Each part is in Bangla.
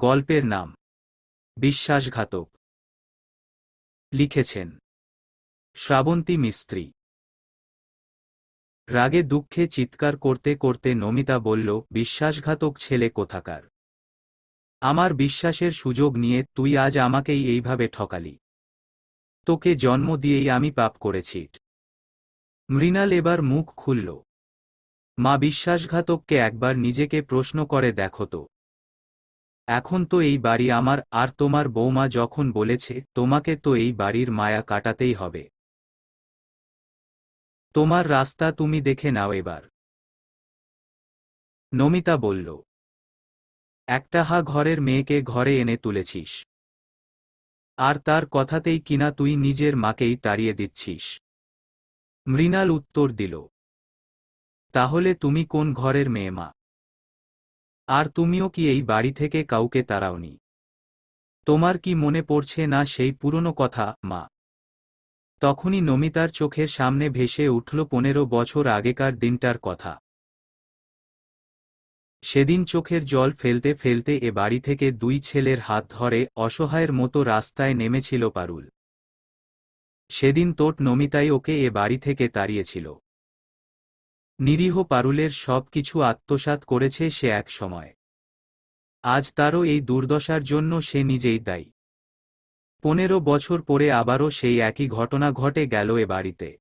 গল্পের নাম। বিশ্বাসঘাতক। লিখেছেন। শ্রাবন্তী মিস্ত্রি। রাগে দুঃখে চিৎকার করতে করতে নমিতা বলল, বিশ্বাসঘাতক ছেলে কোথাকার? আমার বিশ্বাসের সুযোগ নিয়ে তুই আজ আমাকেই এইভাবে ঠকালি। তোকে জন্ম দিয়েই আমি পাপ করেছি। মৃণাল এবার মুখ খুলল। মা, বিশ্বাসঘাতককে একবার নিজেকে প্রশ্ন করে দেখো তো। এখন তো এই বাড়ি আমার, আর তোমার বৌমা যখন বলেছে, তোমাকে তো এই বাড়ির মায়া কাটাতেই হবে। তোমার রাস্তা তুমি দেখে নাও এবার। নমিতা বলল, একটা হা ঘরের মেয়েকে ঘরে এনে তুলেছিস। আর তার কথাতেই কিনা তুই নিজের মাকেই তাড়িয়ে দিচ্ছিস। মৃণাল উত্তর দিল, তাহলে তুমি কোন ঘরের মেয়ে মা? আর তুমিও কি এই বাড়ি থেকে কাউকে তাড়াওনি? তোমার কি মনে পড়ছে না সেই পুরনো কথা, মা? তখনই নমিতার চোখের সামনে ভেসে উঠল পনেরো বছর আগেকার দিনটার কথা। সেদিন চোখের জল ফেলতে ফেলতে এ বাড়ি থেকে দুই ছেলের হাত ধরে অসহায়ের মতো রাস্তায় নেমেছিল পারুল। সেদিন তোট নমিতাই ওকে এ বাড়ি থেকে তাড়িয়েছিল। নিরীহ পারুলের সব কিছু আত্মসাৎ করেছে সে এক সময়। আজ তারও এই দুর্দশার জন্য সে নিজেই দায়ী। পনেরো বছর পরে আবারও সেই একই ঘটনা ঘটে গেল এ বাড়িতে।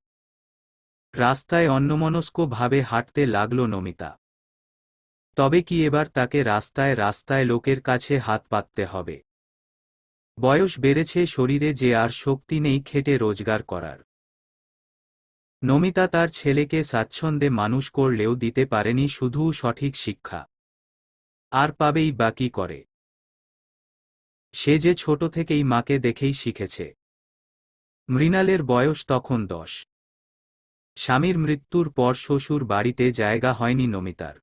রাস্তায় অন্যমনস্ক ভাবে হাঁটতে লাগল নমিতা। তবে কি এবার তাকে রাস্তায় রাস্তায় লোকের কাছে হাত পাততে হবে? বয়স বেড়েছে শরীরে যে আর শক্তি নেই খেটে রোজগার করার। নমিতা তার ছেলেকে স্বাচ্ছন্দ্যে মানুষ করলেও দিতে পারেনি শুধু সঠিক শিক্ষা। আর পাবেই বাকি করে? সে যে ছোট থেকেই মাকে দেখেই শিখেছে। মৃণালের বয়স তখন দশ। স্বামীর মৃত্যুর পর শ্বশুর বাড়িতে জায়গা হয়নি নমিতার।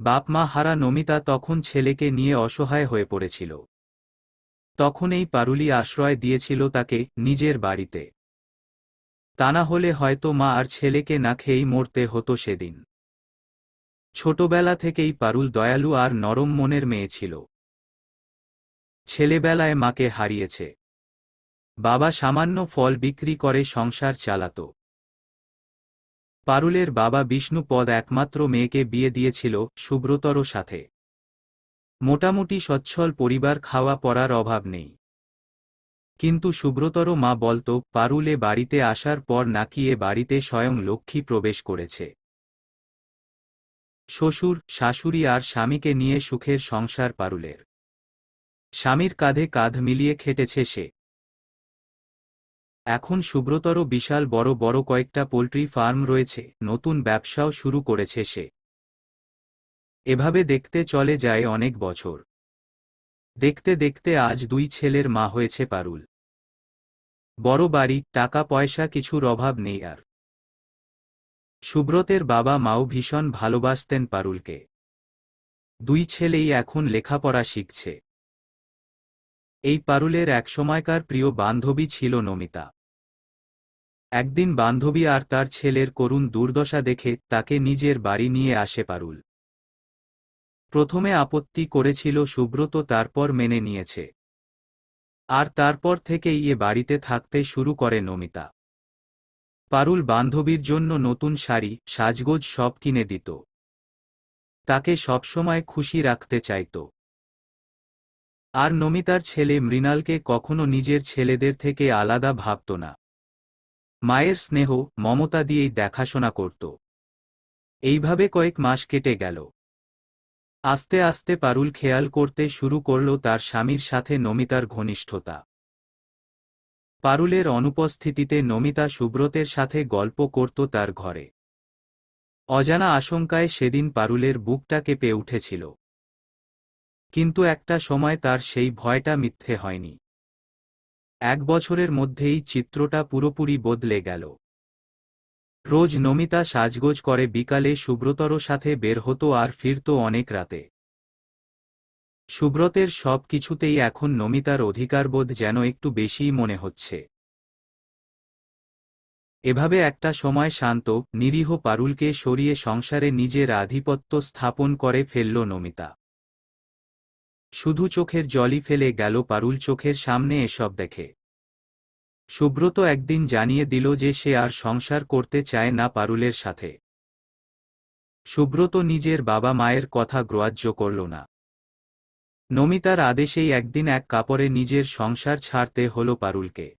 বাপ মা হারা নমিতা তখন ছেলেকে নিয়ে অসহায় হয়ে পড়েছিল। তখন এই পারুলি আশ্রয় দিয়েছিল তাকে নিজের বাড়িতে। তা না হলে হয়তো মা আর ছেলেকে না খেয়েই মরতে হতো সেদিন। ছোটবেলা থেকেই পারুল দয়ালু আর নরম মনের মেয়ে ছিল। ছেলেবেলায় মাকে হারিয়েছে। বাবা সামান্য ফল বিক্রি করে সংসার চালাত। পারুলের বাবা বিষ্ণুপদ একমাত্র মেয়েকে বিয়ে দিয়েছিল সুব্রতর সাথে। মোটামুটি সচ্ছল পরিবার খাওয়া পড়ার অভাব নেই। কিন্তু সুব্রতর মা বলত, পারুলে বাড়িতে আসার পর নাকি এ বাড়িতে স্বয়ং লক্ষ্মী প্রবেশ করেছে। শ্বশুর, শাশুড়ি আর স্বামীকে নিয়ে সুখের সংসার পারুলের। স্বামীর কাঁধে কাঁধ মিলিয়ে খেটেছে সে। এখন সুব্রতর বিশাল বড় বড় কয়েকটা পোল্ট্রি ফার্ম রয়েছে, নতুন ব্যবসাও শুরু করেছে সে। এভাবে দেখতে চলে যায় অনেক বছর। দেখতে দেখতে আজ দুই ছেলের মা হয়েছে পারুল। বড় বাড়ি, টাকা পয়সা কিছুর অভাব নেই আর। সুব্রতের বাবা মাও ভীষণ ভালোবাসতেন পারুলকে। দুই ছেলেই এখন লেখাপড়া শিখছে। এই পারুলের একসময়কার প্রিয় বান্ধবী ছিল নমিতা। একদিন বান্ধবী আর তার ছেলের করুণ দুর্দশা দেখে তাকে নিজের বাড়ি নিয়ে আসে পারুল। প্রথমে আপত্তি করেছিল সুব্রত, তারপর মেনে নিয়েছে। আর তারপর থেকেই এ বাড়িতে থাকতে শুরু করে নমিতা। পারুল বান্ধবীর জন্য নতুন শাড়ি, সাজগোজ সব কিনে দিত। তাকে সবসময় খুশি রাখতে চাইত। আর নমিতার ছেলে মৃণালকে কখনো নিজের ছেলেদের থেকে আলাদা ভাবত না। মায়ের স্নেহ মমতা দিয়েই দেখাশোনা করত। এইভাবে কয়েক মাস কেটে গেল। আস্তে আস্তে পারুল খেয়াল করতে শুরু করল তার স্বামীর সাথে নমিতার ঘনিষ্ঠতা। পারুলের অনুপস্থিতিতে নমিতা সুব্রতের সাথে গল্প করত তার ঘরে। অজানা আশঙ্কায় সেদিন পারুলের বুকটা কেঁপে উঠেছিল। কিন্তু একটা সময় তার সেই ভয়টা মিথ্যে হয়নি। এক বছরের মধ্যেই চিত্রটা পুরোপুরি বদলে গেল। রোজ নমিতা সাজগোজ করে বিকালে সুব্রতর সাথে বের হতো আর ফিরত অনেক রাতে। সুব্রতের সব কিছুতেই এখন নমিতার অধিকারবোধ যেন একটু বেশিই মনে হচ্ছে। এভাবে একটা সময় শান্ত, নিরীহ পারুলকে সরিয়ে সংসারে নিজের আধিপত্য স্থাপন করে ফেলল নমিতা। শুধু চোখের জলই ফেলে গেল পারুল চোখের সামনে এসব দেখে। সুব্রত একদিন জানিয়ে দিল যে সে আর সংসার করতে চায় না পারুলের সাথে। সুব্রত নিজের বাবা মায়ের কথা গ্রাহ্য করল না। নমিতার আদেশেই একদিন এক কাপড়ে নিজের সংসার ছাড়তে হল পারুলকে।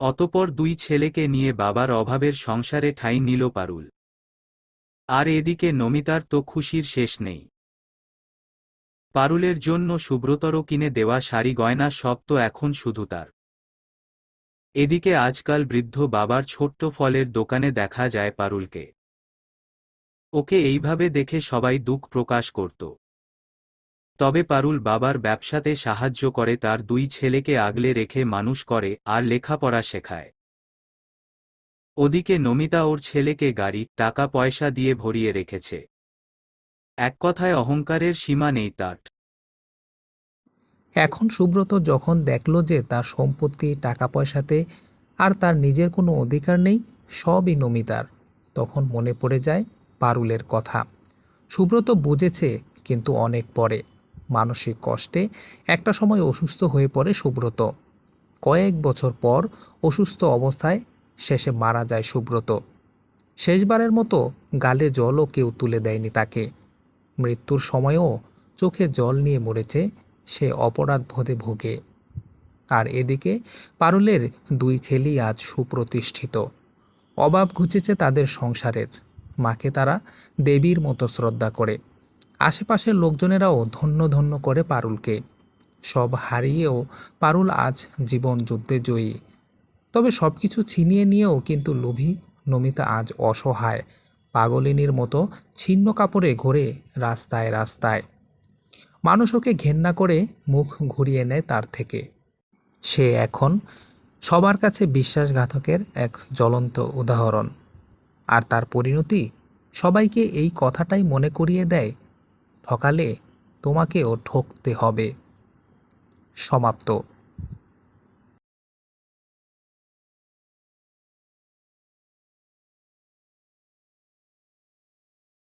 অতপর দুই ছেলেকে নিয়ে বাবার অভাবের সংসারে ঠাঁই নিল পারুল। আর এদিকে নমিতার তো খুশির শেষ নেই। পারুলের জন্য সুব্রতর কিনে দেওয়া শাড়ি গয়না সব তো এখন শুধু তার। এদিকে আজকাল বৃদ্ধ বাবার ছোট্ট ফলের দোকানে দেখা যায় পারুলকে। ওকে এইভাবে দেখে সবাই দুঃখ প্রকাশ করত। তবে পারুল বাবার ব্যবসাতে সাহায্য করে তার দুই ছেলেকে আগলে রেখে মানুষ করে আর লেখাপড়া শেখায়। ওদিকে নমিতা ওর ছেলেকে গাড়ি, টাকা, পয়সা দিয়ে ভরিয়ে রেখেছে। এক কথায় অহংকারের সীমা নেই তার। এখন সুব্রত যখন দেখল যে তার সম্পত্তি টাকা পয়সাতে আর তার নিজের কোনো অধিকার নেই, সবই নমিতার। তখন মনে পড়ে যায় পারুলের কথা। সুব্রত বুঝেছে, কিন্তু অনেক পরে, মানসিক কষ্টে একটা সময় অসুস্থ হয়ে পড়ে সুব্রত। কয়েক বছর পর অসুস্থ অবস্থায় শেষে মারা যায় সুব্রত। শেষবারের মতো গালে জলও কেউ তুলে দেয়নি তাকে। মৃত্যুর সময়ও চোখে জল নিয়ে মরেছে সে অপরাধ বোধে ভোগে। আর এদিকে পারুলের দুই ছেলেই আজ সুপ্রতিষ্ঠিত। অভাব ঘুচেছে তাদের সংসারের। মাকে তারা দেবীর মতো শ্রদ্ধা করে। আশেপাশের লোকজনেরাও ধন্য ধন্য করে পারুলকে। সব হারিয়েও পারুল আজ জীবন যুদ্ধে জয়ী। তবে সব কিছু ছিনিয়ে নিয়েও কিন্তু লোভী নমিতা আজ অসহায়। পাগলিনীর মতো ছিন্ন কাপড়ে ঘোরে রাস্তায় রাস্তায়। মানুষ ওকে ঘেন্না করে মুখ ঘুরিয়ে নেয় তার থেকে। সে এখন সবার কাছে বিশ্বাসঘাতকের এক জ্বলন্ত উদাহরণ। আর তার পরিণতি? সবাইকে এই কথাটাই মনে করিয়ে দেয়, ঠকালে তোমাকেও ঠকতে হবে। সমাপ্ত।